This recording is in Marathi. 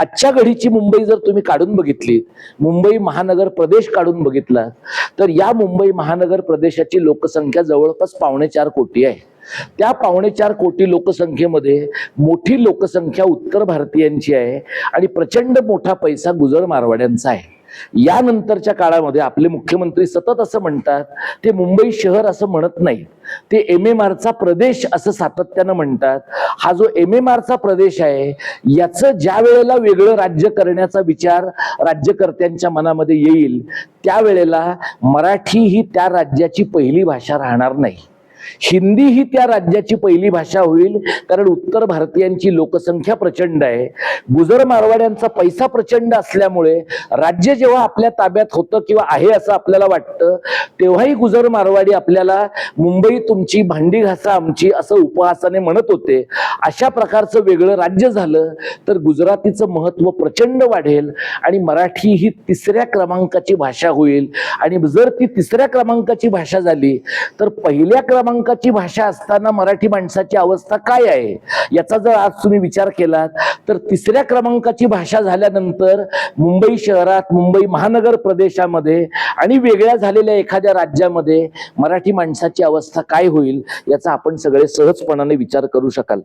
आजच्या घडीची मुंबई जर तुम्ही काढून बघितली मुंबई महानगर प्रदेश काढून बघितला तर या मुंबई महानगर प्रदेशाची लोकसंख्या जवळपास पावणे चार कोटी आहे. त्या पावणे चार कोटी लोकसंख्येमध्ये मोठी लोकसंख्या उत्तर भारतीयांची आहे आणि प्रचंड मोठा पैसा गुजर मारवाड्यांचा आहे. यानंतरच्या काळामध्ये आपले मुख्यमंत्री सतत असं म्हणतात ते मुंबई शहर असं म्हणत नाही ते एम एम आरचा प्रदेश असं सातत्यानं म्हणतात. हा जो एम एम आरचा प्रदेश आहे याचं ज्या वेळेला वेगळं राज्य करण्याचा विचार राज्यकर्त्यांच्या मनामध्ये येईल त्यावेळेला मराठी ही त्या राज्याची पहिली भाषा राहणार नाही. हिंदी ही त्या राज्याची पहिली भाषा होईल कारण उत्तर भारतीयांची लोकसंख्या प्रचंड आहे. गुजर मारवाड्यांचा पैसा प्रचंड असल्यामुळे राज्य जेव्हा आपल्या ताब्यात होतं किंवा आहे असं आपल्याला वाटतं तेव्हाही गुजर मारवाडी आपल्याला मुंबई तुमची भांडी घासा आमची असं उपहासाने म्हणत होते. अशा प्रकारचं वेगळं राज्य झालं तर गुजरातीचं महत्त्व प्रचंड वाढेल आणि मराठी ही तिसऱ्या क्रमांकाची भाषा होईल. आणि जर ती तिसऱ्या क्रमांकाची भाषा झाली तर पहिल्या क्रमांकाची भाषा असताना मराठी माणसाची अवस्था काय आहे? याचा जर आज तुम्ही विचार केलात तर तिसऱ्या क्रमांकाची भाषा झाल्यानंतर मुंबई शहरात मुंबई महानगर प्रदेशामध्ये आणि वेगळ्या झालेल्या एखाद्या राज्यामध्ये मराठी माणसाची अवस्था काय होईल याचा आपण सगळे सहजपणाने विचार करू शकाल.